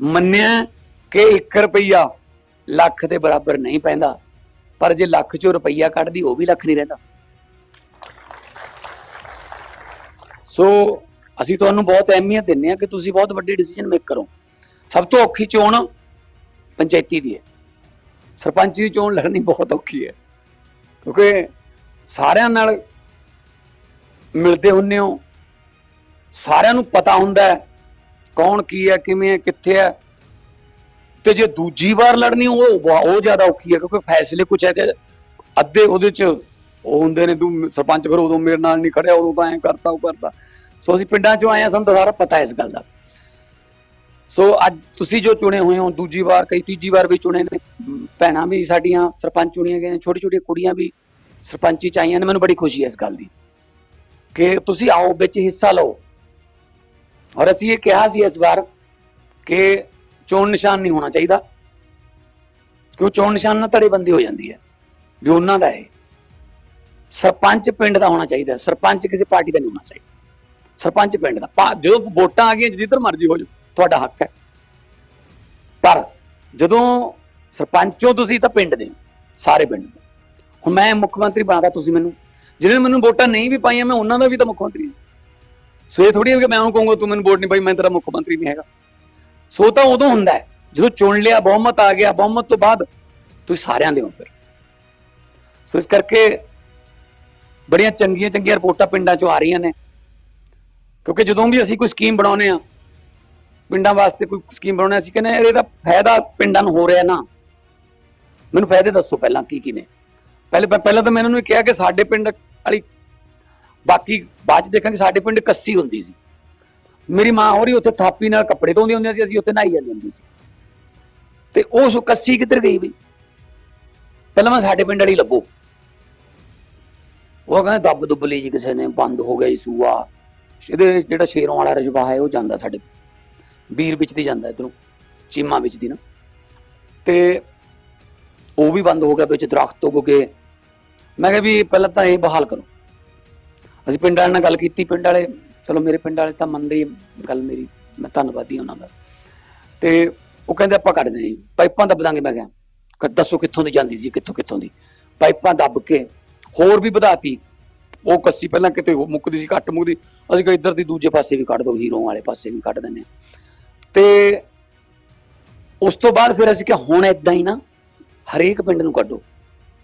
ਮੰਨਿਆ ਕਿ 1 ਰੁਪਈਆ ਲੱਖ ਦੇ ਬਰਾਬਰ ਨਹੀਂ ਪੈਂਦਾ, ਪਰ ਜੇ ਲੱਖ ਚੋਂ ਰੁਪਈਆ ਕੱਢਦੀ, ਉਹ ਵੀ ਲੱਖ ਨਹੀਂ ਰਹਿੰਦਾ। ਸੋ ਅਸੀਂ ਤੁਹਾਨੂੰ ਬਹੁਤ ਅਹਿਮੀਅਤ ਦਿੰਦੇ ਹਾਂ ਕਿ ਤੁਸੀਂ ਬਹੁਤ ਵੱਡੇ ਡਿਸੀਜਨ ਮੇਕ ਕਰੋ। ਸਭ ਤੋਂ ਔਖੀ ਚੋਣ ਪੰਚਾਇਤੀ ਦੀ ਹੈ। ਸਰਪੰਚ ਦੀ ਚੋਣ ਲੜਨੀ ਬਹੁਤ ਔਖੀ ਹੈ। ਕਿਉਂਕਿ ਸਾਰਿਆਂ ਨਾਲ ਮਿਲਦੇ ਹੁੰਨੇ ਹੋ, ਸਾਰਿਆਂ ਨੂੰ ਪਤਾ ਹੁੰਦਾ ਹੈ ਕੌਣ ਕੀ ਹੈ, ਕਿਵੇਂ ਹੈ, ਕਿੱਥੇ ਹੈ? ਤੇ ਜੇ ਦੂਜੀ ਵਾਰ ਲੜਨੀ ਉਹ ਵਾ- ਉਹ ਜ਼ਿਆਦਾ ਔਖੀ ਹੈ, ਕਿਉਂਕਿ ਫੈਸਲੇ ਕੁਝ ਹੈ ਕਿ ਅੱਧੇ ਉਹਦੇ ਚ ਉਹ ਹੁੰਦੇ ਨੇ, ਤੂੰ ਸਰਪੰਚ ਫਿਰ ਉਦੋਂ ਮੇਰੇ ਨਾਲ ਨਹੀਂ ਖੜਿਆ, ਉਦੋਂ ਤਾਂ ਐਂ ਕਰਤਾ, ਉਹ ਕਰਤਾ। ਸੋ ਅਸੀਂ ਪਿੰਡਾਂ ਚੋਂ ਆਏ ਆ ਸਾਨੂੰ ਤਾਂ ਸਾਰਾ ਪਤਾ ਇਸ ਗੱਲ ਦਾ। ਸੋ ਅੱਜ ਤੁਸੀਂ ਜੋ ਚੁਣੇ ਹੋਏ ਹੋ, ਦੂਜੀ ਵਾਰ ਕਈ ਤੀਜੀ ਵਾਰ ਵੀ ਚੁਣੇ ਨੇ। ਭੈਣਾਂ ਵੀ ਸਾਡੀਆਂ ਸਰਪੰਚ ਚੁਣੀਆਂ ਗਈਆਂ ਛੋਟੀ ਛੋਟੀਆਂ ਕੁੜੀਆਂ ਵੀ ਸਰਪੰਚੀ ਚ ਆਈਆਂ ਨੇ, ਮੈਨੂੰ ਬੜੀ ਖੁਸ਼ੀ ਹੈ ਇਸ ਗੱਲ ਦੀ। ਕਿ ਤੁਸੀਂ ਆਓ, ਵਿੱਚ ਹਿੱਸਾ ਲਓ। ਔਰ ਅਸੀਂ ਇਹ ਕਿਹਾ ਸੀ ਇਸ ਵਾਰ ਕਿ ਚੋਣ ਨਿਸ਼ਾਨ ਨਹੀਂ ਹੋਣਾ ਚਾਹੀਦਾ ਕਿਉਂ ਚੋਣ ਨਿਸ਼ਾਨ ਨਾਲ ਧੜੇਬੰਦੀ ਹੋ ਜਾਂਦੀ ਹੈ ਵੀ ਉਹਨਾਂ ਦਾ ਹੈ ਸਰਪੰਚ ਪਿੰਡ ਦਾ ਹੋਣਾ ਚਾਹੀਦਾ ਸਰਪੰਚ ਕਿਸੇ ਪਾਰਟੀ ਦਾ ਨਹੀਂ ਹੋਣਾ ਚਾਹੀਦਾ ਸਰਪੰਚ ਪਿੰਡ ਦਾ ਪਾ- ਜਦੋਂ ਵੋਟਾਂ ਆ ਗਈਆਂ ਜਿੱਧਰ ਮਰਜ਼ੀ ਹੋ ਜਾਓ ਤੁਹਾਡਾ ਹੱਕ ਹੈ। ਪਰ ਜਦੋਂ ਸਰਪੰਚੋ ਤੁਸੀਂ ਤਾਂ ਪਿੰਡ ਦੇ ਹੋ, ਸਾਰੇ ਪਿੰਡ ਦੇ ਹੁਣ ਮੈਂ ਮੁੱਖ ਮੰਤਰੀ ਬਣਾਦਾ ਤੁਸੀਂ ਮੈਨੂੰ ਜਿਹਨੇ ਮੈਨੂੰ ਵੋਟਾਂ ਨਹੀਂ ਵੀ ਪਾਈਆਂ ਮੈਂ ਉਹਨਾਂ ਦਾ ਵੀ ਤਾਂ ਮੁੱਖ ਮੰਤਰੀ ਹਾਂ। ਸੋ ਇਹ ਥੋੜੀ ਹੈ ਕਿ ਮੈਂ ਉਹਨੂੰ ਕਹੂੰਗਾ ਤੂੰ ਮੈਨੂੰ ਵੋਟ ਨਹੀਂ ਪਾਈ ਮੈਂ ਤੇਰਾ ਮੁੱਖ ਮੰਤਰੀ ਨਹੀਂ ਹੈਗਾ। ਸੋ ਤਾਂ ਉਦੋਂ ਹੁੰਦਾ ਹੈ ਜਦੋਂ ਚੁਣ ਲਿਆ ਬਹੁਮਤ ਆ ਗਿਆ ਬਹੁਮਤ ਤੋਂ ਬਾਅਦ ਤੁਸੀਂ ਸਾਰਿਆਂ ਦੇ ਹੋ ਫਿਰ। ਸੋ ਇਸ ਕਰਕੇ ਬੜੀਆਂ ਚੰਗੀਆਂ ਚੰਗੀਆਂ ਰਿਪੋਰਟਾਂ ਪਿੰਡਾਂ ਚੋਂ ਆ ਰਹੀਆਂ ਨੇ। ਕਿਉਂਕਿ ਜਦੋਂ ਵੀ ਅਸੀਂ ਕੋਈ ਸਕੀਮ ਬਣਾਉਨੇ ਆ ਪਿੰਡਾਂ ਵਾਸਤੇ ਕੋਈ ਸਕੀਮ ਬਣਾਉਣੇ ਅਸੀਂ ਕਹਿੰਦੇ ਹਾਂ, ਇਹਦਾ ਫਾਇਦਾ ਪਿੰਡਾਂ ਨੂੰ ਹੋ ਰਿਹਾ ਨਾ। ਮੈਨੂੰ ਫਾਇਦੇ ਦੱਸੋ ਪਹਿਲਾਂ ਕੀ ਕੀ ਨੇ? ਪਹਿਲੇ ਪਹਿਲਾਂ ਤਾਂ ਮੈਂ ਇਹਨਾਂ ਨੂੰ ਇਹ ਕਿਹਾ ਕਿ ਸਾਡੇ ਪਿੰਡ ਵਾਲੀ ਬਾਕੀ ਬਾਅਦ ਚ ਦੇਖਾਂਗੇ, ਸਾਡੇ ਪਿੰਡ ਕੱਸੀ ਹੁੰਦੀ ਸੀ। ਮੇਰੀ ਮਾਂ ਹੋਰੀ ਉੱਥੇ ਥਾਪੀ ਨਾਲ ਕੱਪੜੇ ਧੋਂਦੀ ਹੁੰਦੀਆਂ ਸੀ, ਅਸੀਂ ਉੱਥੇ ਨਹਾਈ ਜਾਂਦੀ ਹੁੰਦੀ ਸੀ। ਤੇ ਉਹ ਕੱਸੀ ਕਿੱਧਰ ਗਈ ਵੀ? ਪਹਿਲਾਂ ਮੈਂ ਸਾਡੇ ਪਿੰਡ ਵਾਲੀ ਲੱਭੋ। ਉਹ ਕਹਿੰਦੇ, ਦੱਬ ਦੁੱਬ ਲਈ ਜੀ ਕਿਸੇ ਨੇ, ਬੰਦ ਹੋ ਗਿਆ ਜੀ ਸੂਆ। ਇਹਦੇ ਜਿਹੜਾ ਸ਼ੇਰੋਂ ਵਾਲਾ ਰਜਵਾ ਹੈ, ਉਹ ਜਾਂਦਾ ਸਾਡੇ ਵੀਰ ਵਿੱਚ ਦੀ ਜਾਂਦਾ ਇਧਰੋਂ, ਚੀਮਾ ਵਿੱਚ ਦੀ ਨਾ। ਤੇ ਉਹ ਵੀ ਬੰਦ ਹੋ ਗਿਆ, ਵਿੱਚ ਦਰਖਤ ਉੱਗ ਗਏ। ਮੈਂ ਕਿਹਾ ਵੀ ਪਹਿਲਾਂ ਤਾਂ ਇਹ ਬਹਾਲ ਕਰੋ। ਅਸੀਂ ਪਿੰਡ ਵਾਲਿਆਂ ਨਾਲ ਗੱਲ ਕੀਤੀ, ਪਿੰਡ ਵਾਲੇ, ਚਲੋ ਮੇਰੇ ਪਿੰਡ ਵਾਲੇ ਤਾਂ ਮੰਨਦੇ ਗੱਲ ਮੇਰੀ, ਮੈਂ ਧੰਨਵਾਦੀ ਉਹਨਾਂ ਦਾ। ਤੇ ਉਹ ਕਹਿੰਦੇ ਆਪਾਂ ਕੱਢ ਦੇਣੀ ਪਾਈਪਾਂ ਦੱਬ ਦਾਂਗੇ ਮੈਂ ਕਿਹਾ ਦੱਸੋ ਕਿੱਥੋਂ ਦੀ ਜਾਂਦੀ ਸੀ, ਕਿੱਥੋਂ ਕਿੱਥੋਂ ਦੀ? ਪਾਈਪਾਂ ਦੱਬ ਕੇ ਹੋਰ ਵੀ ਵਧਾਤੀ। ਉਹ ਕੱਸੀ ਪਹਿਲਾਂ ਕਿਤੇ ਮੁੱਕਦੀ ਸੀ, ਘੱਟ ਮੁੱਕਦੀ। ਅਸੀਂ ਕਿਹਾ ਇੱਧਰ ਦੀ ਦੂਜੇ ਪਾਸੇ ਵੀ ਕੱਢ ਦੋ ਹੀਰੋ ਵਾਲੇ ਪਾਸੇ ਵੀ ਕੱਢ ਦਿੰਦੇ ਤੇ ਉਸ ਤੋਂ ਬਾਅਦ ਫਿਰ ਅਸੀਂ ਕਿਹਾ, ਹੁਣ ਇਦਾਂ ਹੀ ਨਾ, ਹਰੇਕ ਪਿੰਡ ਨੂੰ ਕੱਢੋ।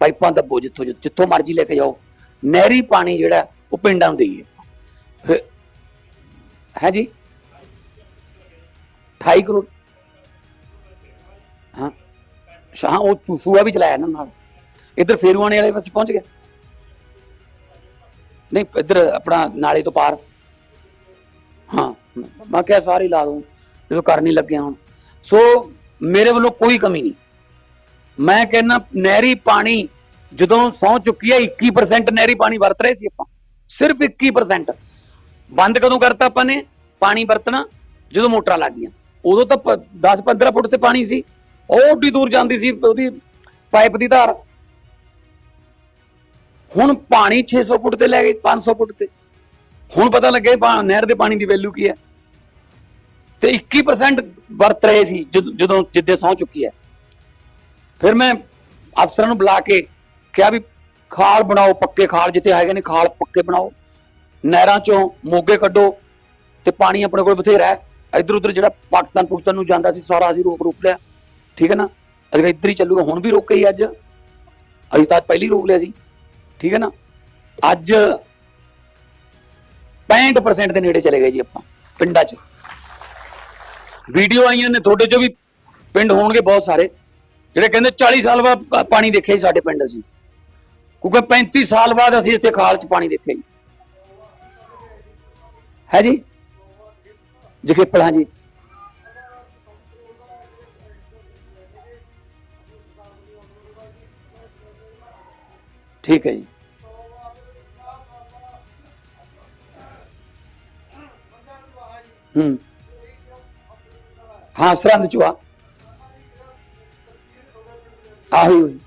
ਪਾਈਪਾਂ ਦੱਬੋ ਜਿੱਥੋਂ ਜਿੱਥੋਂ ਜਿੱਥੋਂ ਮਰਜ਼ੀ ਲੈ ਕੇ ਜਾਓ। ਨਹਿਰੀ ਪਾਣੀ ਜਿਹੜਾ ਉਹ ਪਿੰਡਾਂ ਨੂੰ ਦੇਈਏ ਫਿਰ ਹੈ ਜੀ? 28 ਕਰੋੜ ਹਾਂ। ਸ਼ਾਹ ਉਹ ਚੂਸੂਆ ਵੀ ਚਲਾਇਆ ਨਾ ਨਾਲ। ਇੱਧਰ ਫੇਰੂਆਣੇ ਵਾਲੇ ਪਾਸੇ ਪਹੁੰਚ ਗਿਆ। ਨਹੀਂ, ਇੱਧਰ ਆਪਣਾ ਨਾਲੇ ਤੋਂ ਪਾਰ। ਹਾਂ, ਮੈਂ ਕਿਹਾ ਸਾਰੀ ਲਾ ਦੂੰ, ਜਦੋਂ ਕਰਨ ਹੀ ਲੱਗਿਆ ਹੁਣ। ਸੋ, ਮੇਰੇ ਵੱਲੋਂ ਕੋਈ ਕਮੀ ਨਹੀਂ। ਮੈਂ ਕਹਿੰਦਾ, ਨਹਿਰੀ ਪਾਣੀ ਜਦੋਂ ਸੌ ਚੁੱਕੀ ਹੈ 21% ਨਹਿਰੀ ਪਾਣੀ ਵਰਤ ਰਹੇ ਸੀ ਆਪਾਂ। ਸਿਰਫ 21% ਬੰਦ ਕਦੋਂ ਕਰਤਾ ਆਪਾਂ ਨੇ? ਪਾਣੀ ਵਰਤਣਾ, ਜਦੋਂ ਮੋਟਰਾਂ ਲੱਗ ਗਈਆਂ ਉਦੋਂ ਤਾਂ 10-15 ਫੁੱਟ ਤੇ ਪਾਣੀ ਸੀ। ਉਹ ਓਡੀ ਦੂਰ ਜਾਂਦੀ ਸੀ ਉਹਦੀ ਪਾਈਪ ਦੀ ਧਾਰ। ਹੁਣ ਪਾਣੀ 600 ਫੁੱਟ ਤੇ ਲੈ ਗਏ 500 ਫੁੱਟ ਤੇ। ਹੁਣ ਪਤਾ ਲੱਗਿਆ ਨਹਿਰ ਦੇ ਪਾਣੀ ਦੀ ਵੈਲਿਊ ਕੀ ਹੈ। ਤੇ 21% ਵਰਤ ਰਹੇ ਸੀ, ਜਦ- ਜਦੋਂ ਜਿੱਦੇ ਸੌ ਚੁੱਕੀ ਹੈ। ਫਿਰ ਮੈਂ ਅਫਸਰਾਂ ਨੂੰ ਬੁਲਾ ਕੇ ਕਿਹਾ ਵੀ ਖਾਲ ਬਣਾਓ, ਪੱਕੇ ਖਾਲ ਜਿੱਥੇ ਹੈਗੇ ਨੇ, ਖਾਲ ਪੱਕੇ ਬਣਾਓ। ਨਹਿਰਾਂ ਚੋਂ ਮੋਗੇ ਕੱਢੋ ਤੇ ਪਾਣੀ ਆਪਣੇ ਕੋਲ ਬਥੇਰਾ ਹੈ। ਇੱਧਰ ਉੱਧਰ ਜਿਹੜਾ ਪਾਕਿਸਤਾਨ ਪੁਕਿਸਤਾਨ ਨੂੰ ਜਾਂਦਾ ਸੀ, ਸਾਰਾ ਅਸੀਂ ਰੋਕ ਰੋਕ ਲਿਆ। ਠੀਕ ਹੈ ਨਾ? ਅਗਰ ਇੱਧਰ ਹੀ ਚੱਲੂਗਾ, ਹੁਣ ਵੀ ਰੋਕੇ ਹੀ ਅੱਜ। ਅਸੀਂ ਤਾਂ ਪਹਿਲੀ ਰੋਕ ਲਿਆ ਸੀ। ਠੀਕ ਹੈ ਨਾ? ਅੱਜ 65% ਦੇ ਨੇੜੇ ਚਲੇ ਗਏ ਜੀ ਆਪਾਂ, ਪਿੰਡਾਂ 'ਚ। ਵੀਡੀਓ ਆਈਆਂ ਨੇ, ਤੁਹਾਡੇ 'ਚੋਂ ਵੀ ਪਿੰਡ ਹੋਣਗੇ ਬਹੁਤ ਸਾਰੇ। ਜਿਹੜੇ ਕਹਿੰਦੇ 40 ਸਾਲ ਬਾਅਦ ਪਾਣੀ ਦੇਖਿਆ ਜੀ ਸਾਡੇ ਪਿੰਡ ਅਸੀਂ। ਕਿਉਂਕਿ 35 ਸਾਲ ਬਾਅਦ ਅਸੀਂ ਇੱਥੇ ਖਾਲ 'ਚ ਪਾਣੀ ਦੇਖਿਆ ਜੀ। ਹੈ ਜੀ? ਜਖੇਪੜਾ ਜੀ। ਠੀਕ ਹੈ ਜੀ। ਹੂੰ। ਹਾਂ ਸਰੰਦ ਚੁਆ ਆਹੀ ਹੋਈ।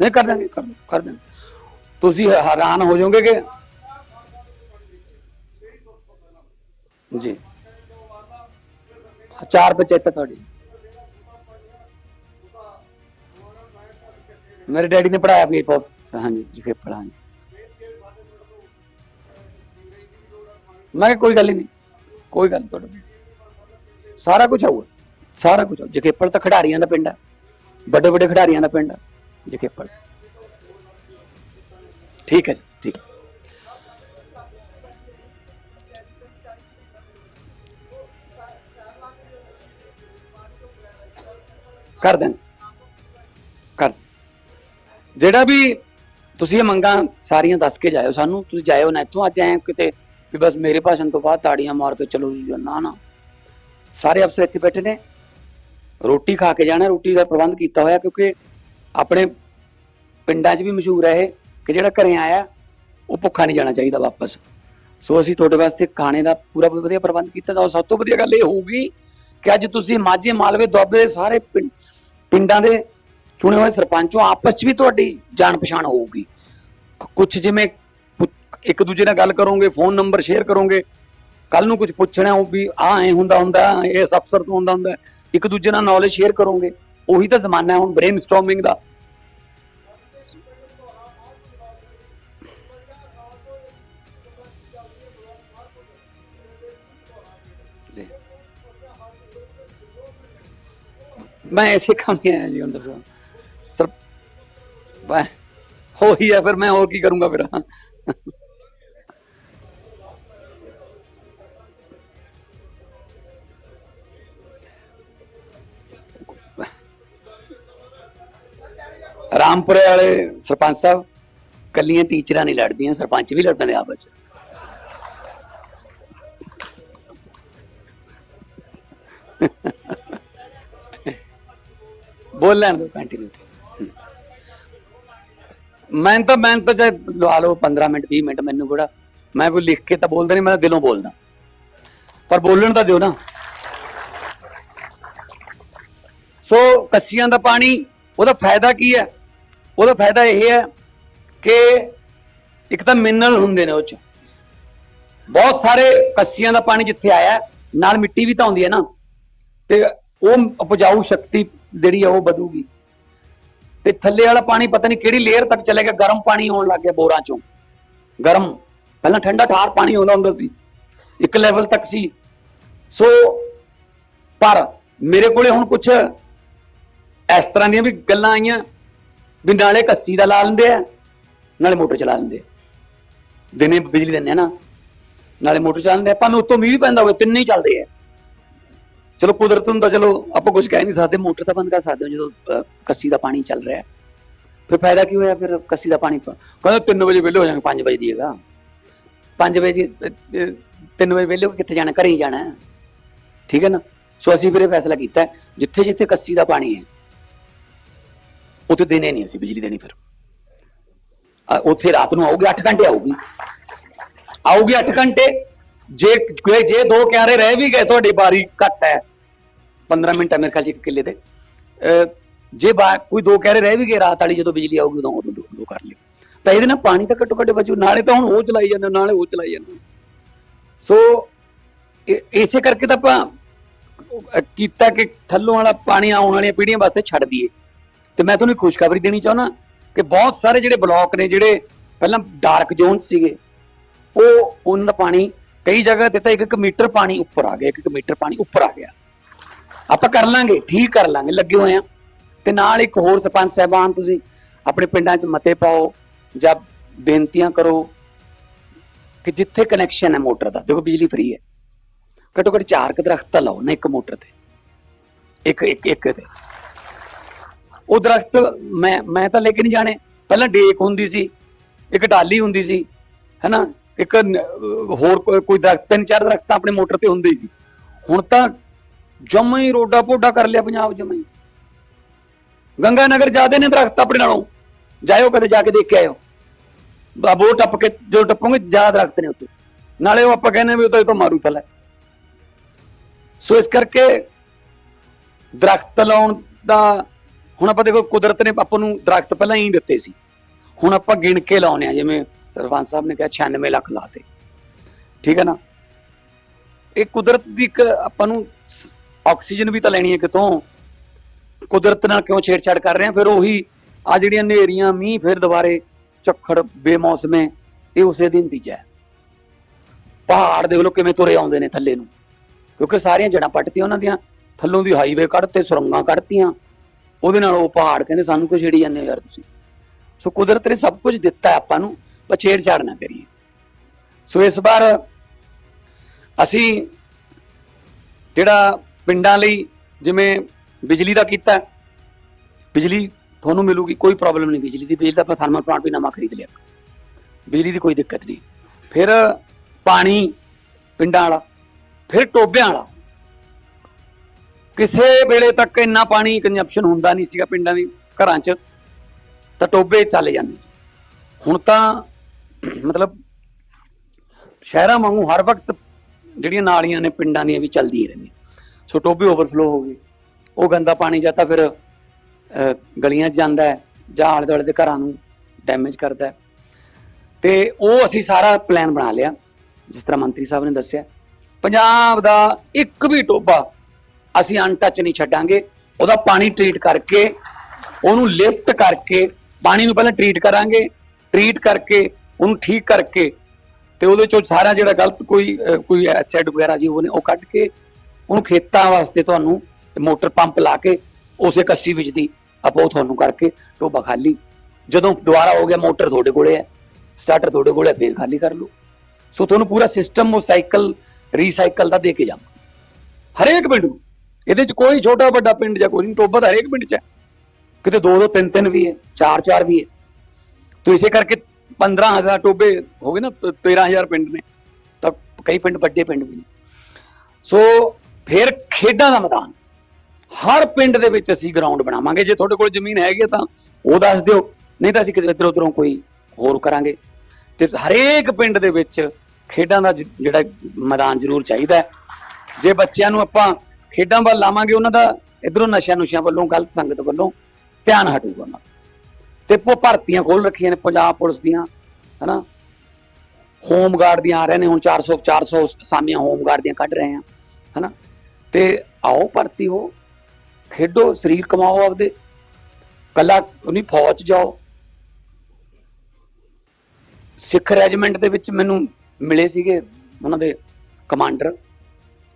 ਨਹੀਂ, ਕਰ ਦਾਂਗੇ ਕਰ ਕਰ ਤੁਸੀਂ ਹੈਰਾਨ ਹੋ ਜਾਓਗੇ ਕਿ ਜੀ। ਚਾਰ ਪੰਚਾਇਤਾਂ ਤੁਹਾਡੀ। ਮੇਰੇ ਡੈਡੀ ਨੇ ਪੜਾਇਆ ਵੀ ਬਹੁਤ। ਹਾਂਜੀ, ਜੀ ਫਿਰ ਪੜਾਂਗੇ ਮੈਂ ਕਿਹਾ, ਕੋਈ ਗੱਲ ਹੀ ਨਹੀਂ। ਕੋਈ ਗੱਲ ਨੀ, ਤੁਹਾਡੇ। ਸਾਰਾ ਕੁਝ ਆਊਗਾ। ਸਾਰਾ ਕੁਝ ਜਖੇਪੜ ਤਾਂ ਖਿਡਾਰੀਆਂ ਦਾ ਪਿੰਡ ਹੈ ਵੱਡੇ ਵੱਡੇ ਖਿਡਾਰੀਆਂ ਦਾ ਪਿੰਡ ਹੈ ਠੀਕ ਹੈ ਜੀ, ਠੀਕ। ਕਰ ਦੇਣ। ਕਰ। ਜਿਹੜਾ ਵੀ ਤੁਸੀਂ ਇਹ ਮੰਗਾਂ ਸਾਰੀਆਂ ਦੱਸ ਕੇ ਜਾਇਓ ਸਾਨੂੰ, ਤੁਸੀਂ ਜਾਇਓ ਨਾ ਇੱਥੋਂ, ਅੱਜ ਆਏ ਕਿਤੇ ਵੀ ਬਸ ਮੇਰੇ ਭਾਸ਼ਣ ਤੋਂ ਬਾਅਦ ਤਾੜੀਆਂ ਮਾਰ ਕੇ ਚਲੋ ਜੀ, ਨਾ ਨਾ। ਸਾਰੇ ਅਫਸਰ ਇੱਥੇ ਬੈਠੇ ਨੇ। ਰੋਟੀ ਖਾ ਕੇ ਜਾਣਾ, ਰੋਟੀ ਦਾ ਪ੍ਰਬੰਧ ਕੀਤਾ ਹੋਇਆ ਕਿਉਂਕਿ ਆਪਣੇ ਪਿੰਡਾਂ 'ਚ ਵੀ ਮਸ਼ਹੂਰ ਹੈ ਇਹ ਕਿ ਜਿਹੜਾ ਘਰੇ ਆਇਆ, ਉਹ ਭੁੱਖਾ ਨਹੀਂ ਜਾਣਾ ਚਾਹੀਦਾ ਵਾਪਸ। ਸੋ ਅਸੀਂ ਤੁਹਾਡੇ ਵਾਸਤੇ ਖਾਣੇ ਦਾ ਪੂਰਾ ਵਧੀਆ ਪ੍ਰਬੰਧ ਕੀਤਾ। ਤਾਂ ਸਭ ਤੋਂ ਵਧੀਆ ਗੱਲ ਇਹ ਹੋਊਗੀ ਕਿ ਅੱਜ ਤੁਸੀਂ ਮਾਝੇ, ਮਾਲਵੇ, ਦੁਆਬੇ ਦੇ ਸਾਰੇ ਪਿੰ- ਪਿੰਡਾਂ ਦੇ ਚੁਣੇ ਹੋਏ ਸਰਪੰਚੋਂ ਆਪਸ 'ਚ ਵੀ ਤੁਹਾਡੀ ਜਾਣ ਪਛਾਣ ਹੋਊਗੀ। ਕੁਝ ਜਿਵੇਂ ਇੱਕ ਦੂਜੇ ਨਾਲ ਗੱਲ ਕਰੋਗੇ, ਫੋਨ ਨੰਬਰ ਸ਼ੇਅਰ ਕਰੋਗੇ ਕੱਲ ਨੂੰ ਕੁਝ ਪੁੱਛਣਾ ਉਹ ਵੀ ਆ ਐ ਹੁੰਦਾ ਹੁੰਦਾ ਇਸ ਅਫਸਰ ਤੋਂ ਹੁੰਦਾ ਹੁੰਦਾ। ਇੱਕ ਦੂਜੇ ਨਾਲ ਨੌਲੇਜ ਸ਼ੇਅਰ ਕਰੋਗੇ ਉਹੀ ਤਾਂ ਜ਼ਮਾਨਾ ਹੈ ਹੁਣ ਬ੍ਰੇਨਸਟਾਰਮਿੰਗ ਦਾ ਜੀ ਮੈਂ ਐਸੇ ਕੰਮ ਹੀ ਆਇਆ ਜੀ ਹੁਣ ਦੱਸੋ ਸਰ ਮੈਂ ਹੋ ਹੀ ਹੈ ਫਿਰ ਮੈਂ ਹੋਰ ਰਾਮਪੁਰੇ ਵਾਲੇ ਸਰਪੰਚ ਸਾਹਿਬ, ਕੱਲੀਆਂ ਟੀਚਰਾਂ ਨਹੀਂ ਲੜਦੀਆਂ, ਸਰਪੰਚ ਵੀ ਲੜਦੇ ਨੇ ਆਪਸ ਵਿੱਚ। ਬੋਲ ਲੈਣ ਦੋ ਕੰਟੀਨਿਊ ਮੈਂ ਤਾਂ ਮੈਂ ਤਾਂ ਚਾਹੇ ਲਵਾ ਲਓ 15 ਮਿੰਟ 20 ਮਿੰਟ ਮੈਨੂੰ ਕਿਹੜਾ ਮੈਂ ਕੋਈ ਲਿਖ ਕੇ ਤਾਂ ਬੋਲਦਾ ਨਹੀਂ, ਮੈਂ ਤਾਂ ਦਿਲੋਂ ਬੋਲਦਾ। ਪਰ ਬੋਲਣ ਤਾਂ ਦਿਓ ਨਾ। ਸੋ, ਕੱਸੀਆਂ ਦਾ ਪਾਣੀ, ਉਹਦਾ ਫਾਇਦਾ ਕੀ ਹੈ? ਉਹਦਾ ਫਾਇਦਾ ਇਹ ਹੈ ਕਿ ਇੱਕ ਤਾਂ ਮਿਨਰਲ ਹੁੰਦੇ ਨੇ ਉਹ ਚ। ਬਹੁਤ ਸਾਰੇ ਕੱਸੀਆਂ ਦਾ ਪਾਣੀ ਜਿੱਥੇ ਆਇਆ, ਨਾਲ ਮਿੱਟੀ ਵੀ ਤਾਂ ਆਉਂਦੀ ਹੈ ਨਾ, ਤੇ ਉਹ ਉਪਜਾਊ ਸ਼ਕਤੀ ਜਿਹੜੀ ਆ ਉਹ ਵਧੂਗੀ। ਤੇ ਥੱਲੇ ਵਾਲਾ ਪਾਣੀ ਪਤਾ ਨਹੀਂ ਕਿਹੜੀ ਲੇਅਰ ਤੱਕ ਚਲੇ ਗਿਆ, ਗਰਮ ਪਾਣੀ ਹੋਣ ਲੱਗ ਗਿਆ ਬੋਰਾਂ ਚੋਂ। ਗਰਮ। ਪਹਿਲਾਂ ਠੰਡਾ ਠਾਰ ਪਾਣੀ ਆਉਂਦਾ ਹੁੰਦਾ ਸੀ, ਇੱਕ ਲੈਵਲ ਤੱਕ ਸੀ। ਸੋ ਪਰ ਮੇਰੇ ਕੋਲੇ ਹੁਣ ਕੁਝ ਇਸ ਤਰ੍ਹਾਂ ਦੀਆਂ ਵੀ ਗੱਲਾਂ ਆਈਆਂ ਵੀ ਨਾਲੇ ਕੱਸੀ ਦਾ ਲਾ ਲੈਂਦੇ ਆ, ਨਾਲੇ ਮੋਟਰ ਚਲਾ ਲੈਂਦੇ ਆ। ਦਿਨੇ ਬਿਜਲੀ ਦਿੰਦੇ ਆ ਨਾ, ਨਾਲੇ ਮੋਟਰ ਚਲਾਉਂਦੇ ਆ। ਭਾਵੇਂ ਉੱਤੋਂ ਮੀਂਹ ਵੀ ਪੈਂਦਾ ਹੋਵੇ, ਤਿੰਨੇ ਹੀ ਚੱਲਦੇ ਆ। ਚਲੋ ਕੁਦਰਤ ਨੂੰ ਤਾਂ ਚਲੋ ਆਪਾਂ ਕੁਝ ਕਹਿ ਨਹੀਂ ਸਕਦੇ, ਮੋਟਰ ਤਾਂ ਬੰਦ ਕਰ ਸਕਦੇ ਹਾਂ ਜਦੋਂ ਕੱਸੀ ਦਾ ਪਾਣੀ ਚੱਲ ਰਿਹਾ। ਫਿਰ ਫਾਇਦਾ ਕੀ ਹੋਇਆ ਫਿਰ ਕੱਸੀ ਦਾ ਪਾਣੀ ਪ- ਕਹਿੰਦਾ 3 ਵਜੇ ਵਿਹਲੇ ਹੋ ਜਾਣਗੇ 5 ਵਜੇ ਦੀ ਹੈਗਾ। 5 ਵਜੇ 3 ਵਜੇ ਵਿਹਲੇ ਹੋ ਕੇ ਕਿੱਥੇ ਜਾਣਾ, ਘਰੇ ਹੀ ਜਾਣਾ। ਠੀਕ ਹੈ ਨਾ? ਸੋ ਅਸੀਂ ਫਿਰ ਇਹ ਫੈਸਲਾ ਕੀਤਾ ਜਿੱਥੇ ਜਿੱਥੇ ਕੱਸੀ ਦਾ ਪਾਣੀ ਹੈ ਉੱਥੇ ਦੇਣੇ ਨਹੀਂ ਅਸੀਂ, ਬਿਜਲੀ ਦੇਣੀ ਫਿਰ। ਉੱਥੇ ਰਾਤ ਨੂੰ ਆਊਗੀ 8 ਘੰਟੇ ਆਊਗੀ। ਆਊਗੀ 8 ਘੰਟੇ, ਜੇ, ਜੇ- ਦੋ ਕਿਆਰੇ ਰਹਿ ਵੀ ਗਏ, ਤੁਹਾਡੀ ਬਾਰੀ ਘੱਟ ਹੈ। 15 ਮਿੰਟ ਹੈ ਮੇਰੇ ਖਿਆਲ ਚ ਇੱਕ ਕਿੱਲੇ ਤੇ ਜੇ ਬਾ- ਕੋਈ ਦੋ ਕਿਆਰੇ ਰਹਿ ਵੀ ਗਏ, ਰਾਤ ਵਾਲੀ ਜਦੋਂ ਬਿਜਲੀ ਆਊਗੀ, ਉਦੋਂ ਉਦੋਂ ਦੋ ਦੋ ਕਰ ਲਿਓ। ਤਾਂ ਇਹਦੇ ਨਾਲ ਪਾਣੀ ਤਾਂ ਘੱਟੋ ਘੱਟ ਬਚੂ, ਨਾਲੇ ਤਾਂ ਹੁਣ ਉਹ ਚਲਾਈ ਜਾਂਦੇ ਨਾਲੇ ਉਹ ਚਲਾਈ ਜਾਂਦੇ ਸੋ ਇਸੇ ਕਰਕੇ ਤਾਂ ਆਪਾਂ ਕੀਤਾ ਕਿ ਥੱਲੋਂ ਵਾਲਾ ਪਾਣੀ ਆਉਣ ਵਾਲੀਆਂ ਪੀੜ੍ਹੀਆਂ ਵਾਸਤੇ ਛੱਡ ਦਈਏ। ਤੇ ਮੈਂ ਤੁਹਾਨੂੰ ਇੱਕ ਖੁਸ਼ਖਬਰੀ ਦੇਣੀ ਚਾਹੁੰਦਾ ਕਿ ਬਹੁਤ ਸਾਰੇ ਜਿਹੜੇ ਬਲਾਕ ਨੇ ਜਿਹੜੇ ਪਹਿਲਾਂ ਡਾਰਕ ਜ਼ੋਨ ਸੀਗੇ, ਉਹ ਉਹਨਾਂ ਦਾ ਪਾਣੀ ਕਈ ਜਗ੍ਹਾ ਤੇ ਤਾਂ ਇੱਕ ਇੱਕ ਮੀਟਰ ਪਾਣੀ ਉੱਪਰ ਆ ਗਿਆ, ਇੱਕ ਇੱਕ ਮੀਟਰ ਪਾਣੀ ਉੱਪਰ ਆ ਗਿਆ। ਆਪਾਂ ਕਰ ਲਾਂਗੇ, ਠੀਕ ਕਰ ਲਾਂਗੇ, ਲੱਗੇ ਹੋਏ ਆ ਤੇ ਨਾਲ ਇੱਕ ਹੋਰ ਸਰਪੰਚ ਸਾਹਿਬਾਨ ਤੁਸੀਂ ਆਪਣੇ ਪਿੰਡਾਂ 'ਚ ਮਤੇ ਪਾਓ ਜਾਂ ਬੇਨਤੀਆਂ ਕਰੋ ਕਿ ਜਿੱਥੇ ਕਨੈਕਸ਼ਨ ਹੈ ਮੋਟਰ ਦਾ, ਦੇਖੋ ਬਿਜਲੀ ਫ੍ਰੀ ਹੈ। ਘੱਟੋ ਘੱਟ ਚਾਰ ਕੁ ਦਰਖਤ ਤਾਂ ਲਾਓ ਨਾ ਇੱਕ ਮੋਟਰ ਤੇ। ਇੱਕ ਇੱਕ ਇੱਕ ਤੇ। ਉਹ ਦਰਖਤ ਮੈਂ ਮੈਂ ਤਾਂ ਲੈ ਕੇ ਨਹੀਂ ਜਾਣੇ। ਪਹਿਲਾਂ ਡੇਕ ਹੁੰਦੀ ਸੀ, ਇੱਕ ਢਾਲੀ ਹੁੰਦੀ ਸੀ, ਹੈਨਾ? ਇੱਕ ਹੋਰ ਕੋ- ਕੋਈ ਦਰਖਤ, ਤਿੰਨ ਚਾਰ ਦਰਖਤ ਆਪਣੇ ਮੋਟਰ ਤੇ ਹੁੰਦੇ ਸੀ। ਹੁਣ ਤਾਂ ਜਮਾ ਹੀ ਰੋਡਾ ਪੋਡਾ ਕਰ ਲਿਆ ਪੰਜਾਬ ਜਮਾ ਹੀ। ਗੰਗਾ ਨਗਰ ਜਾਦੇ ਨੇ ਦਰਖਤ ਆਪਣੇ ਨਾਲੋਂ। ਜਾਇਓ ਕਦੇ ਜਾ ਕੇ ਦੇਖ ਕੇ ਆਇਓ ਬਾਬੋ ਟੱਪ ਕੇ ਜੋ ਟੱਪੋਗੇ, ਜ਼ਿਆਦਾ ਦਰਖਤ ਨੇ ਉੱਥੇ। ਨਾਲੇ ਉਹ ਆਪਾਂ ਕਹਿੰਦੇ ਵੀ ਉਹ ਤਾਂ ਇਹ ਮਾਰੂ ਥਲ। ਹੈ ਸੋ ਇਸ ਕਰਕੇ ਦਰਖਤ ਲਾਉਣ ਦਾ ਹੁਣ ਆਪਾਂ ਦੇਖੋ ਕੁਦਰਤ ਨੇ ਆਪਾਂ ਨੂੰ ਦਰਖਤ ਪਹਿਲਾਂ ਹੀ ਦਿੱਤੇ ਸੀ। ਹੁਣ ਆਪਾਂ ਗਿਣ ਕੇ ਲਾਉਨੇ ਆ ਜਿਵੇਂ ਸਰਪੰਚ ਸਾਹਿਬ ਨੇ ਕਿਹਾ 96 ਲੱਖ ਲਾਤੇ। ਠੀਕ ਹੈ ਨਾ? ਇਹ ਕੁਦਰਤ ਦੀ ਇੱਕ ਆਪਾਂ ਨੂੰ ਆਕਸੀਜਨ ਵੀ ਤਾਂ ਲੈਣੀ ਹੈ ਕਿਤੋਂ? ਕੁਦਰਤ ਨਾਲ ਕਿਉਂ ਛੇੜਛਾੜ ਕਰ ਰਹੇ ਆ ਫਿਰ ਉਹੀ ਆ ਜਿਹੜੀਆਂ ਹਨੇਰੀਆਂ, ਮੀਂਹ ਫਿਰ ਦੁਬਾਰੇ, ਝੱਖੜ, ਬੇਮੌਸਮੇ ਇਹ ਉਸੇ ਦਿਨ ਦੀ ਹੈ ਪਹਾੜ ਦੇਖ ਲਓ ਕਿਵੇਂ ਤੁਰੇ ਆਉਂਦੇ ਨੇ ਥੱਲੇ ਨੂੰ। ਕਿਉਂਕਿ ਸਾਰੀਆਂ ਜੜਾਂ ਪੱਟਤੀਆਂ ਉਹਨਾਂ ਦੀਆਂ। ਥੱਲੋਂ ਦੀ ਹਾਈਵੇ ਕੱਢਤੇ, ਸੁਰੰਗਾਂ ਕੱਢਤੀਆਂ। ਉਹਦੇ ਨਾਲ ਉਹ ਪਹਾੜ ਕਹਿੰਦੇ ਸਾਨੂੰ ਕੋਈ ਛੇੜੀ ਜਾਂਦੇ ਹੋ ਯਾਰ ਤੁਸੀਂ। ਸੋ ਕੁਦਰਤ ਨੇ ਸਭ ਕੁਝ ਦਿੱਤਾ ਆਪਾਂ ਨੂੰ, ਪਰ ਛੇੜਛਾੜ ਨਾ ਕਰੀਏ। ਸੋ ਇਸ ਵਾਰ ਅਸੀਂ ਜਿਹੜਾ ਪਿੰਡਾਂ ਲਈ ਜਿਵੇਂ ਬਿਜਲੀ ਦਾ ਕੀਤਾ ਬਿਜਲੀ ਤੁਹਾਨੂੰ ਮਿਲੂਗੀ, ਕੋਈ ਪ੍ਰੋਬਲਮ ਨਹੀਂ ਬਿਜਲੀ ਦੀ, ਬਿਜਲੀ ਦਾ ਆਪਾਂ ਥਰਮਲ ਪਲਾਂਟ ਵੀ ਨਵਾਂ ਖਰੀਦ ਲਿਆ। ਬਿਜਲੀ ਦੀ ਕੋਈ ਦਿੱਕਤ ਨਹੀਂ। ਫਿਰ ਪਾਣੀ ਪਿੰਡਾਂ ਵਾਲਾ, ਫਿਰ ਟੋਬਿਆਂ ਵਾਲਾ ਕਿਸੇ ਵੇਲੇ ਤੱਕ ਇੰਨਾ ਪਾਣੀ ਕੰਜੰਪਸ਼ਨ ਹੁੰਦਾ ਨਹੀਂ ਸੀਗਾ ਪਿੰਡਾਂ ਦੀ, ਘਰਾਂ 'ਚ। ਤਾਂ ਟੋਬੇ ਚੱਲ ਜਾਂਦੇ ਸੀ। ਹੁਣ ਤਾਂ ਮਤਲਬ ਸ਼ਹਿਰਾਂ ਵਾਂਗੂ ਹਰ ਵਕਤ ਜਿਹੜੀਆਂ ਨਾਲੀਆਂ ਨੇ ਪਿੰਡਾਂ ਦੀਆਂ ਵੀ ਚੱਲਦੀਆਂ ਰਹਿੰਦੀਆਂ ਸੋ ਟੋਬੇ ਓਵਰਫਲੋ ਹੋ ਗਏ। ਉਹ ਗੰਦਾ ਪਾਣੀ ਜਾਂ ਤਾਂ ਫਿਰ ਗਲੀਆਂ 'ਚ ਜਾਂਦਾ ਹੈ ਜਾਂ ਆਲੇ ਦੁਆਲੇ ਦੇ ਘਰਾਂ ਨੂੰ ਡੈਮੇਜ ਕਰਦਾ ਹੈ। ਤੇ ਉਹ ਅਸੀਂ ਸਾਰਾ ਪਲਾਨ ਬਣਾ ਲਿਆ, ਜਿਸ ਤਰ੍ਹਾਂ ਮੰਤਰੀ ਸਾਹਿਬ ਨੇ ਦੱਸਿਆ। ਪੰਜਾਬ ਦਾ ਇੱਕ ਵੀ ਟੋਬਾ ਅਸੀਂ ਅਨਟੱਚ ਨਹੀਂ ਛੱਡਾਂਗੇ। ਉਹਦਾ ਪਾਣੀ ਟ੍ਰੀਟ ਕਰਕੇ ਉਹਨੂੰ ਲਿਫਟ ਕਰਕੇ ਪਾਣੀ ਨੂੰ ਪਹਿਲਾਂ ਟ੍ਰੀਟ ਕਰਾਂਗੇ। ਟ੍ਰੀਟ ਕਰਕੇ ਉਹਨੂੰ ਠੀਕ ਕਰਕੇ ਤੇ ਉਹਦੇ ਚੋਂ ਸਾਰਾ ਜਿਹੜਾ ਗਲਤ ਕੋਈ ਕੋਈ ਐਸਿਡ ਵਗੈਰਾ ਜੀ ਉਹਨੇ ਉਹ ਕੱਢ ਕੇ ਉਹਨੂੰ ਖੇਤਾਂ ਵਾਸਤੇ ਤੁਹਾਨੂੰ ਮੋਟਰ ਪੰਪ ਲਾ ਕੇ ਉਸੇ ਕੱਸੀ ਵਿੱਚ ਦੀ ਆਪੋ ਤੁਹਾਨੂੰ ਕਰਕੇ ਟੋਬਾ ਖਾਲੀ। ਜਦੋਂ ਦੁਬਾਰਾ ਹੋ ਗਿਆ ਮੋਟਰ ਤੁਹਾਡੇ ਕੋਲੇ ਹੈ ਸਟਾਰਟਰ ਤੁਹਾਡੇ ਕੋਲੇ ਹੈ, ਫੇਰ ਖਾਲੀ ਕਰ ਲਓ। ਸੋ ਤੁਹਾਨੂੰ ਪੂਰਾ ਸਿਸਟਮ ਉਹ ਸਾਈਕਲ ਰੀਸਾਈਕਲ ਦਾ ਦੇ ਕੇ ਜਾਵਾਂ ਹਰੇਕ ਪਿੰਡ ਨੂੰ ਇਹਦੇ ਚ ਕੋਈ ਛੋਟਾ ਵੱਡਾ ਪਿੰਡ ਜਾਂ ਕੋਈ ਨਹੀਂ ਟੋਬਾ ਤਾਂ ਹਰੇਕ ਪਿੰਡ ਚ ਹੈ। ਕਿਤੇ ਦੋ ਦੋ, ਤਿੰਨ ਤਿੰਨ ਵੀ ਹੈ, ਚਾਰ ਚਾਰ ਵੀ ਹੈ। ਤੋ ਇਸੇ ਕਰਕੇ 15000 ਟੋਬੇ ਹੋ ਗਏ ਨਾ, ਤ- 13000 ਪਿੰਡ ਨੇ। ਤਾਂ ਕਈ ਪਿੰਡ ਵੱਡੇ ਪਿੰਡ ਵੀ ਨੇ। ਸੋ ਫਿਰ ਖੇਡਾਂ ਦਾ ਮੈਦਾਨ। ਹਰ ਪਿੰਡ ਦੇ ਵਿੱਚ ਅਸੀਂ ਗਰਾਊਂਡ ਬਣਾਵਾਂਗੇ। ਜੇ ਤੁਹਾਡੇ ਕੋਲ ਜ਼ਮੀਨ ਹੈਗੀ ਹੈ ਤਾਂ ਉਹ ਦੱਸ ਦਿਓ। ਨਹੀਂ ਤਾਂ ਅਸੀਂ ਕਿਤੇ ਇੱਧਰ ਉੱਧਰੋਂ ਕੋਈ ਹੋਰ ਕਰਾਂਗੇ। ਤੇ ਹਰੇਕ ਪਿੰਡ ਦੇ ਵਿੱਚ ਖੇਡਾਂ ਦਾ ਜਿਹੜਾ ਮੈਦਾਨ ਜ਼ਰੂਰ ਚਾਹੀਦਾ ਜੇ ਬੱਚਿਆਂ ਨੂੰ ਆਪਾਂ ਖੇਡਾਂ ਵੱਲ ਲਾਵਾਂਗੇ, ਉਹਨਾਂ ਦਾ ਇਧਰੋਂ ਨਸ਼ਿਆਂ ਨੁਸ਼ਿਆਂ ਵੱਲੋਂ, ਗਲਤ ਸੰਗਤ ਵੱਲੋਂ ਧਿਆਨ ਹਟੂਗਾ ਉਹਨਾਂ ਦਾ। ਤੇ ਪੋ ਭਰਤੀਆਂ ਖੋਲ ਰੱਖੀਆਂ ਨੇ, ਪੰਜਾਬ ਪੁਲਿਸ ਦੀਆਂ, ਹਨਾ? ਹੋਮ ਗਾਰਡ ਦੀਆਂ ਆ ਰਹੇ ਨੇ, ਹੁਣ 400 400 ਸਾਮੀਆਂ ਹੋਮ ਗਾਰਡ ਦੀਆਂ ਕੱਢ ਰਹੇ ਆ, ਹਨਾ? ਤੇ ਆਓ ਭਰਤੀ ਹੋ, ਖੇਡੋ, ਸਰੀਰ ਕਮਾਓ ਆਪਦੇ, ਕੱਲਾ ਨਹੀਂ ਫੌਜ ਜਾਓ। ਸਿੱਖ ਰੈਜੀਮੈਂਟ ਦੇ ਵਿੱਚ ਮੈਨੂੰ ਮਿਲੇ ਸੀਗੇ ਉਹਨਾਂ ਦੇ ਕਮਾਂਡਰ।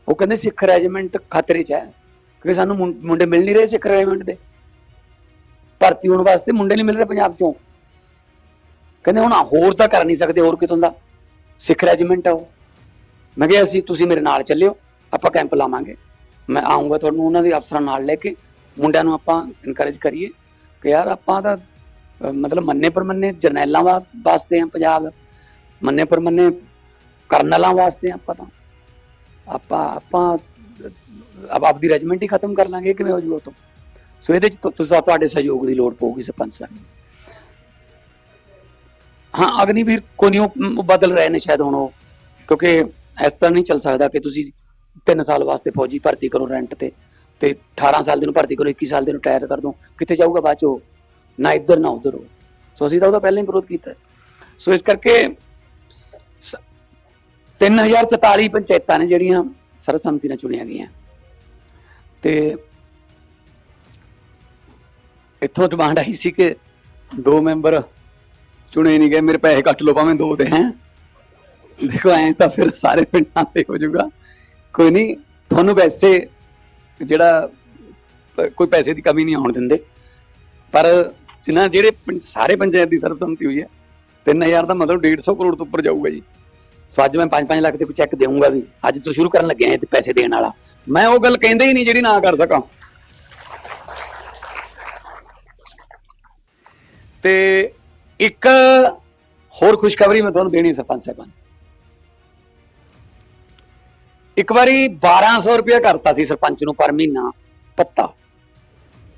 ਉਹ ਕਹਿੰਦੇ ਸਿੱਖ ਰੈਜੀਮੈਂਟ ਖਤਰੇ 'ਚ ਹੈ, ਕਿਉਂਕਿ ਸਾਨੂੰ ਮੁੰਡੇ ਮਿਲ ਨਹੀਂ ਰਹੇ ਸਿੱਖ ਰੈਜੀਮੈਂਟ ਦੇ। ਭਰਤੀ ਹੋਣ ਵਾਸਤੇ ਮੁੰਡੇ ਨਹੀਂ ਮਿਲ ਰਹੇ ਪੰਜਾਬ 'ਚੋਂ। ਕਹਿੰਦੇ ਹੁਣ ਹੋਰ ਤਾਂ ਕਰ ਨਹੀਂ ਸਕਦੇ, ਹੋਰ ਕਿਤੋਂ ਦਾ? ਸਿੱਖ ਰੈਜੀਮੈਂਟ ਆ ਉਹ। ਮੈਂ ਕਿਹਾ, ਅਸੀਂ, ਤੁਸੀਂ ਮੇਰੇ ਨਾਲ ਚੱਲਿਓ, ਆਪਾਂ ਕੈਂਪ ਲਾਵਾਂਗੇ। ਮੈਂ ਆਉਂਗਾ ਤੁਹਾਨੂੰ ਉਹਨਾਂ ਦੇ ਅਫਸਰਾਂ ਨਾਲ ਲੈ ਕੇ, ਮੁੰਡਿਆਂ ਨੂੰ ਆਪਾਂ ਇਨਕਰੇਜ ਕਰੀਏ ਕਿ ਯਾਰ ਆਪਾਂ ਤਾਂ ਮਤਲਬ ਮੰਨੇ ਪਰ ਮੰਨੇ ਜਰਨੈਲਾਂ ਵਾ- ਵਾਸਤੇ ਆ ਪੰਜਾਬ। ਮੰਨੇ ਪਰ ਮੰਨੇ ਕਰਨਲਾਂ ਵਾਸਤੇ ਆ ਆਪਾਂ ਤਾਂ। ਆਪਾਂ ਆਪਾਂ ਆਪਦੀ ਰੈਜੀਮੈਂਟ ਹੀ ਖਤਮ ਕਰ ਲਾਂਗੇ ਕਿਵੇਂ ਹੋ ਜੂਗਾ ਤੋਂ? ਸੋ ਇਹਦੇ ਚ ਤੁ- ਤੁਹਾਡੇ ਸਹਿਯੋਗ ਦੀ ਲੋੜ ਪਊਗੀ ਸਰਪੰਚ ਸਾਹਿਬ। ਹਾਂ, ਅਗਨੀਵੀਰ ਕੋਈ ਬਦਲ ਰਹੇ ਨੇ ਸ਼ਾਇਦ ਹੁਣ ਉਹ। ਕਿਉਂਕਿ ਇਸ ਤਰ੍ਹਾਂ ਨਹੀਂ ਚੱਲ ਸਕਦਾ ਕਿ ਤੁਸੀਂ 3 ਸਾਲ ਵਾਸਤੇ ਫੌਜੀ ਭਰਤੀ ਕਰੋ ਰੈਂਟ ਤੇ ਤੇ 18 ਸਾਲ ਦੇ ਨੂੰ ਭਰਤੀ ਕਰੋ 21 ਸਾਲ ਦੇ ਨੂੰ ਰਿਟਾਇਰ ਕਰ ਦੋ। ਕਿੱਥੇ ਜਾਊਗਾ ਬਾਅਦ ਚ ਉਹ? ਨਾ ਇੱਧਰ, ਨਾ ਉੱਧਰ ਹੋ ਸੋ ਅਸੀਂ ਤਾਂ ਉਹਦਾ ਪਹਿਲਾਂ ਹੀ ਵਿਰੋਧ ਕੀਤਾ। ਸੋ ਇਸ ਕਰਕੇ 3044 ਪੰਚਾਇਤਾਂ ਨੇ ਜਿਹੜੀਆਂ ਸਰਬਸੰਮਤੀ ਨਾਲ ਚੁਣੀਆਂ ਗਈਆਂ। ਤੇ ਇੱਥੋਂ ਡਿਮਾਂਡ ਆਈ ਸੀ ਕਿ ਦੋ ਮੈਂਬਰ ਚੁਣੇ ਨਹੀਂ ਗਏ, ਮੇਰੇ ਪੈਸੇ ਕੱਟ ਲਓ, ਭਾਵੇਂ ਦੋ ਦੇ ਹੈ। ਦੇਖੋ, ਐਂ ਤਾਂ ਫਿਰ ਸਾਰੇ ਪਿੰਡਾਂ ਤੇ ਹੋ ਜਾਊਗਾ। ਕੋਈ ਨਹੀਂ, ਤੁਹਾਨੂੰ ਵੈਸੇ ਜਿਹੜਾ ਕੋਈ ਪੈਸੇ ਦੀ ਕਮੀ ਨਹੀਂ ਆਉਣ ਦਿੰਦੇ। ਪਰ ਜਿਨ੍ਹਾਂ ਜਿਹੜੇ ਪਿੰਡ- ਸਾਰੇ ਪੰਚਾਇਤ ਦੀ ਸਰਬਸੰਮਤੀ ਹੋਈ ਹੈ 3000 ਦਾ ਮਤਲਬ 150 ਕਰੋੜ ਤੋਂ ਉੱਪਰ ਜਾਊਗਾ ਜੀ। ਸੋ ਅੱਜ ਮੈਂ 5-5 ਲੱਖ ਦੇ ਕੋਈ ਚੈੱਕ ਦੇਵਾਂਗਾ ਵੀ। ਅੱਜ ਤੋਂ ਸ਼ੁਰੂ ਕਰਨ ਲੱਗਿਆ ਤੇ ਪੈਸੇ ਦੇਣ ਵਾਲਾ। ਮੈਂ ਉਹ ਗੱਲ ਕਹਿੰਦੇ ਹੀ ਨਹੀਂ ਜਿਹੜੀ ਨਾ ਕਰ ਸਕਾਂ। ਤੇ ਇੱਕ ਹੋਰ ਖੁਸ਼ਖਬਰੀ ਮੈਂ ਤੁਹਾਨੂੰ ਦੇਣੀ ਸਰਪੰਚ ਸਾਹਿਬਾਨ ਇੱਕ ਵਾਰੀ 1200 ਰੁਪਏ ਕਰਤਾ ਸੀ ਸਰਪੰਚ ਨੂੰ ਪਰ ਮਹੀਨਾ ਪੱਤਾ।